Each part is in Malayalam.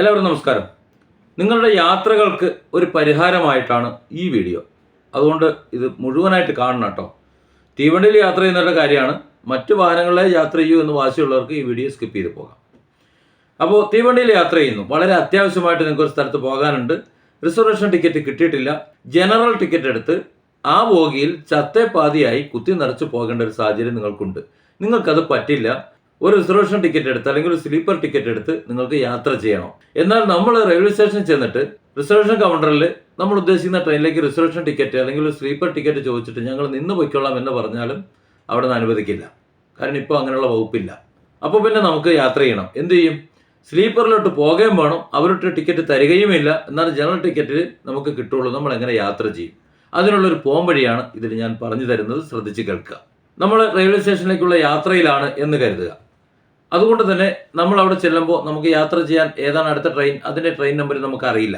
എല്ലാവർക്കും നമസ്കാരം. നിങ്ങളുടെ യാത്രകൾക്ക് ഒരു പരിഹാരമായിട്ടാണ് ഈ വീഡിയോ. അതുകൊണ്ട് ഇത് മുഴുവനായിട്ട് കാണണം കേട്ടോ. തീവണ്ടിയിൽ യാത്ര ചെയ്യുന്നവരുടെ കാര്യമാണ്. മറ്റു വാഹനങ്ങളിലെ യാത്ര ചെയ്യൂ എന്ന് വാശിയുള്ളവർക്ക് ഈ വീഡിയോ സ്കിപ്പ് ചെയ്ത് പോകാം. അപ്പോൾ തീവണ്ടിയിൽ യാത്ര ചെയ്യുന്നു. വളരെ അത്യാവശ്യമായിട്ട് നിങ്ങൾക്ക് ഒരു സ്ഥലത്ത് പോകാനുണ്ട്. റിസർവേഷൻ ടിക്കറ്റ് കിട്ടിയിട്ടില്ല. ജനറൽ ടിക്കറ്റ് എടുത്ത് ആ ബോഗിയിൽ ചത്തേപ്പാതിയായി കുത്തി നിറച്ച് പോകേണ്ട ഒരു സാഹചര്യം നിങ്ങൾക്കുണ്ട്. നിങ്ങൾക്കത് പറ്റില്ല. ഒരു റിസർവേഷൻ ടിക്കറ്റ് എടുത്ത് അല്ലെങ്കിൽ ഒരു സ്ലീപ്പർ ടിക്കറ്റ് എടുത്ത് നിങ്ങൾക്ക് യാത്ര ചെയ്യണം. എന്നാൽ നമ്മൾ റെയിൽവേ സ്റ്റേഷനിൽ ചെന്നിട്ട് റിസർവേഷൻ കൗണ്ടറിൽ നമ്മൾ ഉദ്ദേശിക്കുന്ന ട്രെയിനിലേക്ക് റിസർവേഷൻ ടിക്കറ്റ് അല്ലെങ്കിൽ ഒരു സ്ലീപ്പർ ടിക്കറ്റ് ചോദിച്ചിട്ട് ഞങ്ങൾ നിന്ന് പൊയ്ക്കൊള്ളാം എന്ന് പറഞ്ഞാലും അവിടെ നിന്ന് അനുവദിക്കില്ല. കാരണം ഇപ്പോൾ അങ്ങനെയുള്ള വകുപ്പില്ല. അപ്പോൾ പിന്നെ നമുക്ക് യാത്ര ചെയ്യണം. എന്ത് ചെയ്യും? സ്ലീപ്പറിലോട്ട് പോകുകയും വേണം. അവരോട്ട് ടിക്കറ്റ് തരികയുമില്ല എന്നാൽ ജനറൽ ടിക്കറ്റിൽ നമുക്ക് കിട്ടുള്ളൂ. നമ്മൾ എങ്ങനെ യാത്ര ചെയ്യും? അതിനുള്ളൊരു പോംവഴിയാണ് ഇതിൽ ഞാൻ പറഞ്ഞു തരുന്നത്. ശ്രദ്ധിച്ച് കേൾക്കുക. നമ്മൾ റെയിൽവേ സ്റ്റേഷനിലേക്കുള്ള യാത്രയിലാണ് എന്ന് കരുതുക. അതുകൊണ്ട് തന്നെ നമ്മൾ അവിടെ ചെല്ലുമ്പോൾ നമുക്ക് യാത്ര ചെയ്യാൻ ഏതാണ് അടുത്ത ട്രെയിൻ അതിന്റെ ട്രെയിൻ നമ്പർ നമുക്ക് അറിയില്ല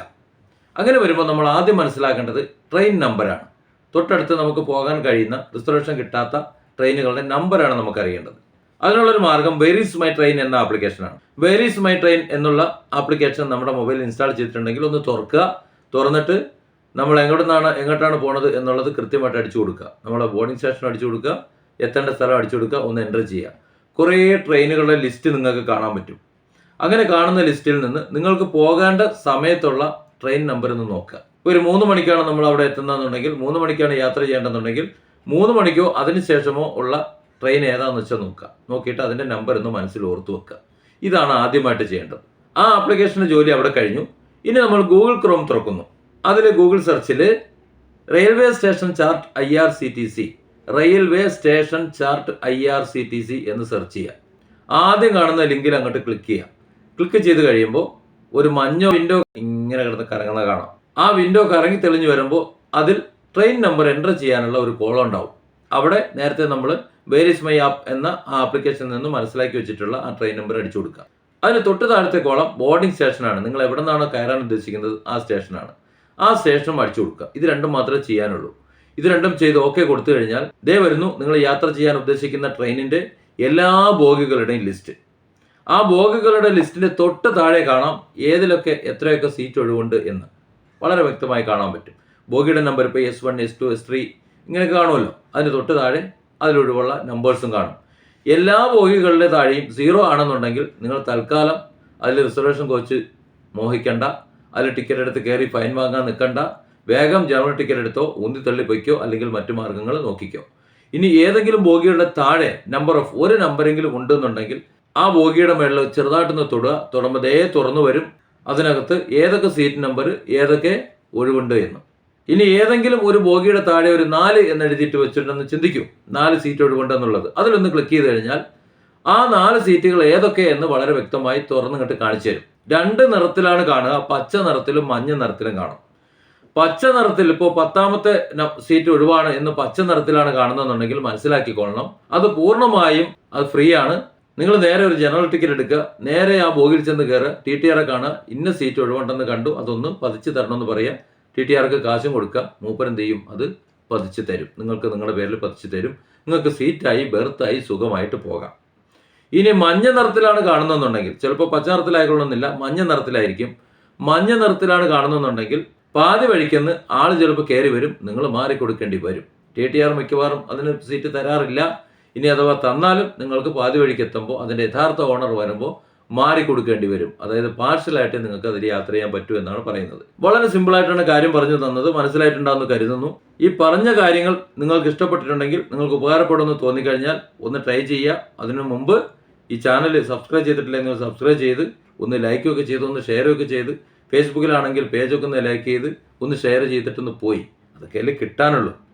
അങ്ങനെ വരുമ്പോൾ നമ്മൾ ആദ്യം മനസ്സിലാക്കേണ്ടത് ട്രെയിൻ നമ്പറാണ് തൊട്ടടുത്ത് നമുക്ക് പോകാൻ കഴിയുന്ന റിസർവേഷൻ കിട്ടാത്ത ട്രെയിനുകളുടെ നമ്പറാണ് നമുക്ക് അറിയേണ്ടത് അതിനുള്ളൊരു മാർഗം വെരീസ് മൈ ട്രെയിൻ എന്ന ആപ്ലിക്കേഷനാണ് വെരീസ് മൈ ട്രെയിൻ എന്നുള്ള ആപ്ലിക്കേഷൻ നമ്മുടെ മൊബൈലിൽ ഇൻസ്റ്റാൾ ചെയ്തിട്ടുണ്ടെങ്കിൽ ഒന്ന് തുറക്കുക. തുറന്നിട്ട് നമ്മൾ എങ്ങോട്ട് നിന്നാണ് എങ്ങോട്ടാണ് പോണത് എന്നുള്ളത് കൃത്യമായിട്ട് അടിച്ചു കൊടുക്കുക. നമ്മളെ ബോർഡിംഗ് സ്റ്റേഷൻ അടിച്ചു കൊടുക്കുക. എത്തേണ്ട സ്ഥലം അടിച്ചു കൊടുക്കുക. ഒന്ന് എന്റർ ചെയ്യുക. കുറേ ട്രെയിനുകളുടെ ലിസ്റ്റ് നിങ്ങൾക്ക് കാണാൻ പറ്റും. അങ്ങനെ കാണുന്ന ലിസ്റ്റിൽ നിന്ന് നിങ്ങൾക്ക് പോകേണ്ട സമയത്തുള്ള ട്രെയിൻ നമ്പർ ഒന്ന് നോക്കുക. ഒരു മൂന്ന് മണിക്കാണ് നമ്മൾ അവിടെ എത്തുന്നതെന്നുണ്ടെങ്കിൽ മൂന്ന് മണിക്കാണ് യാത്ര ചെയ്യേണ്ടതെന്നുണ്ടെങ്കിൽ മൂന്ന് മണിക്കോ അതിന് ശേഷമോ ഉള്ള ട്രെയിൻ ഏതാണെന്ന് വെച്ചാൽ നോക്കുക. നോക്കിയിട്ട് അതിന്റെ നമ്പർ ഒന്ന് മനസ്സിൽ ഓർത്ത് വെക്കുക. ഇതാണ് ആദ്യമായിട്ട് ചെയ്യേണ്ടത്. ആ ആപ്ലിക്കേഷന്റെ ജോലി അവിടെ കഴിഞ്ഞു. ഇനി നമ്മൾ ഗൂഗിൾ ക്രോം തുറക്കുന്നു. അതിൽ Google സെർച്ചിൽ railway station chart I R C T C railway station chart I R C T C എന്ന് സെർച്ച് ചെയ്യുക ആദ്യം കാണുന്ന ലിങ്കിൽ അങ്ങോട്ട് ക്ലിക്ക് ചെയ്യുക ക്ലിക്ക് ചെയ്ത് കഴിയുമ്പോൾ ഒരു മഞ്ഞ വിൻഡോ ഇങ്ങനെ കിടന്ന് കറങ്ങുന്ന കാണാം. ആ വിൻഡോ കറങ്ങി തെളിഞ്ഞു വരുമ്പോൾ അതിൽ ട്രെയിൻ നമ്പർ എന്റർ ചെയ്യാനുള്ള ഒരു കോളം ഉണ്ടാവും. അവിടെ നേരത്തെ നമ്മൾ വേരിസ് മൈ ആപ്പ് എന്ന ആ ആപ്ലിക്കേഷനിൽ നിന്ന് മനസ്സിലാക്കി വെച്ചിട്ടുള്ള ആ ട്രെയിൻ നമ്പർ അടിച്ചു കൊടുക്കുക. അതിന് തൊട്ട് താഴത്തെ കോളം ബോർഡിംഗ് സ്റ്റേഷനാണ് നിങ്ങൾ എവിടെ നിന്നാണോ കയറാൻ ഉദ്ദേശിക്കുന്നത് ആ സ്റ്റേഷനാണ് ആ സ്റ്റേഷനും അടിച്ചു കൊടുക്കുക. ഇത് രണ്ടും മാത്രമേ ചെയ്യാനുള്ളൂ. ഇത് രണ്ടും ചെയ്ത് ഓക്കെ കൊടുത്തു കഴിഞ്ഞാൽ ദേ വരുന്നു നിങ്ങൾ യാത്ര ചെയ്യാൻ ഉദ്ദേശിക്കുന്ന ട്രെയിനിന്റെ എല്ലാ ബോഗികളുടെയും ലിസ്റ്റ് ആ ബോഗികളുടെ ലിസ്റ്റിന്റെ തൊട്ട് താഴെ കാണാം ഏതിലൊക്കെ എത്രയൊക്കെ സീറ്റ് ഒഴിവുണ്ട് എന്ന്. വളരെ വ്യക്തമായി കാണാൻ പറ്റും. ബോഗിയുടെ നമ്പർ ഇപ്പോൾ S one S two S three ഇങ്ങനെ കാണുമല്ലോ. അതിന് തൊട്ട് താഴെ അതിലൊഴിവുള്ള നമ്പേഴ്സും കാണും. എല്ലാ ബോഗികളുടെ താഴെയും സീറോ ആണെന്നുണ്ടെങ്കിൽ നിങ്ങൾ തൽക്കാലം അതിൽ റിസർവേഷൻ കോച്ച് മോഹിക്കണ്ട. അതിൽ ടിക്കറ്റ് എടുത്ത് കയറി ഫൈൻ വാങ്ങാൻ നിൽക്കണ്ട. വേഗം ജനറൽ ടിക്കറ്റ് എടുത്തോ ഉന്തി തള്ളി പൊയ്ക്കോ അല്ലെങ്കിൽ മറ്റു മാർഗങ്ങൾ നോക്കിക്കോ. ഇനി ഏതെങ്കിലും ബോഗിയുടെ താഴെ നമ്പർ ഓഫ് ഒരു നമ്പറെങ്കിലും ഉണ്ടെന്നുണ്ടെങ്കിൽ ആ ബോഗിയുടെ മേളിൽ ചെറുതായിട്ടൊന്ന് തൊടുക തൊടുമ്പോൾ തുറന്നു വരും. അതിനകത്ത് ഏതൊക്കെ സീറ്റ് നമ്പർ ഏതൊക്കെ ഒഴിവുണ്ട് എന്ന്. ഇനി ഏതെങ്കിലും ഒരു ബോഗിയുടെ താഴെ ഒരു നാല് എന്ന് എഴുതിയിട്ട് വെച്ചിട്ടുണ്ടെന്ന് ചിന്തിക്കും. നാല് സീറ്റ് ഒഴിവുണ്ടെന്നുള്ളത്. അതിലൊന്ന് ക്ലിക്ക് ചെയ്ത് കഴിഞ്ഞാൽ ആ നാല് സീറ്റുകൾ ഏതൊക്കെ എന്ന് വളരെ വ്യക്തമായി തുറന്നു തുറന്നിങ്ങോട്ട് കാണിച്ചു തരും. രണ്ട് നിറത്തിലാണ് കാണുക. പച്ച നിറത്തിലും മഞ്ഞ നിറത്തിലും കാണും. പച്ച നിറത്തിൽ ഇപ്പോൾ പത്താമത്തെ സീറ്റ് ഒഴിവാണ് എന്ന് പച്ച നിറത്തിലാണ് കാണുന്നതെന്നുണ്ടെങ്കിൽ മനസ്സിലാക്കിക്കൊള്ളണം. അത് പൂർണമായും അത് ഫ്രീ ആണ് നിങ്ങൾ നേരെ ഒരു ജനറൽ ടിക്കറ്റ് എടുക്കുക. നേരെ ആ ബോഗിൽ ചെന്ന് കയറുക. ടി ടി ആറെ കാണുക. ഇന്ന സീറ്റ് ഒഴിവുണ്ടെന്ന് കണ്ടു. അതൊന്ന് പതിച്ച് തരണമെന്ന് പറയുക ടി ടി ആർക്ക് കാശും കൊടുക്കുക. മൂപ്പരെന്ത് ചെയ്യും? അത് പതിച്ച് തരും. നിങ്ങൾക്ക് നിങ്ങളുടെ പേരിൽ പതിച്ച് തരും. നിങ്ങൾക്ക് സീറ്റായി ബെർത്തായി സുഖമായിട്ട് പോകാം. ഇനി മഞ്ഞ നിറത്തിലാണ് കാണുന്നതെന്നുണ്ടെങ്കിൽ ചിലപ്പോൾ പച്ച നിറത്തിലായിക്കൊള്ളുന്നില്ല മഞ്ഞ നിറത്തിലായിരിക്കും. മഞ്ഞ നിറത്തിലാണ് കാണുന്നതെന്നുണ്ടെങ്കിൽ പാതി വഴിക്കെന്ന് ആൾ ചിലപ്പോൾ കയറി വരും. നിങ്ങൾ മാറി കൊടുക്കേണ്ടി വരും. ടി ടി ആർ മിക്കവാറും അതിന് സീറ്റ് തരാറില്ല. ഇനി അഥവാ തന്നാലും നിങ്ങൾക്ക് പാതി വഴിക്ക് എത്തുമ്പോൾ അതിന്റെ യഥാർത്ഥ ഓണർ വരുമ്പോൾ മാറി കൊടുക്കേണ്ടി വരും. അതായത് പാർഷ്യലായിട്ട് നിങ്ങൾക്ക് അതിൽ യാത്ര ചെയ്യാൻ പറ്റൂ എന്നാണ് പറയുന്നത്. വളരെ സിമ്പിളായിട്ടാണ് കാര്യം പറഞ്ഞു തന്നത്. മനസ്സിലായിട്ടുണ്ടാകുന്നു കരുതുന്നു. ഈ പറഞ്ഞ കാര്യങ്ങൾ നിങ്ങൾക്ക് ഇഷ്ടപ്പെട്ടിട്ടുണ്ടെങ്കിൽ നിങ്ങൾക്ക് ഉപകാരപ്പെടുമെന്ന് തോന്നിക്കഴിഞ്ഞാൽ ഒന്ന് ട്രൈ ചെയ്യുക. അതിനു മുമ്പ് ഈ ചാനൽ സബ്സ്ക്രൈബ് ചെയ്തിട്ടില്ലെങ്കിൽ സബ്സ്ക്രൈബ് ചെയ്ത് ഒന്ന് ലൈക്കൊക്കെ ചെയ്ത് ഒന്ന് ഷെയറൊക്കെ ചെയ്ത് ഫേസ്ബുക്കിലാണെങ്കിൽ പേജൊക്കെ ഒന്ന് ലൈക്ക് ചെയ്ത് ഒന്ന് ഷെയർ ചെയ്തിട്ടൊന്ന് പോയി. അതൊക്കെ അല്ലേ കിട്ടാനുള്ളൂ.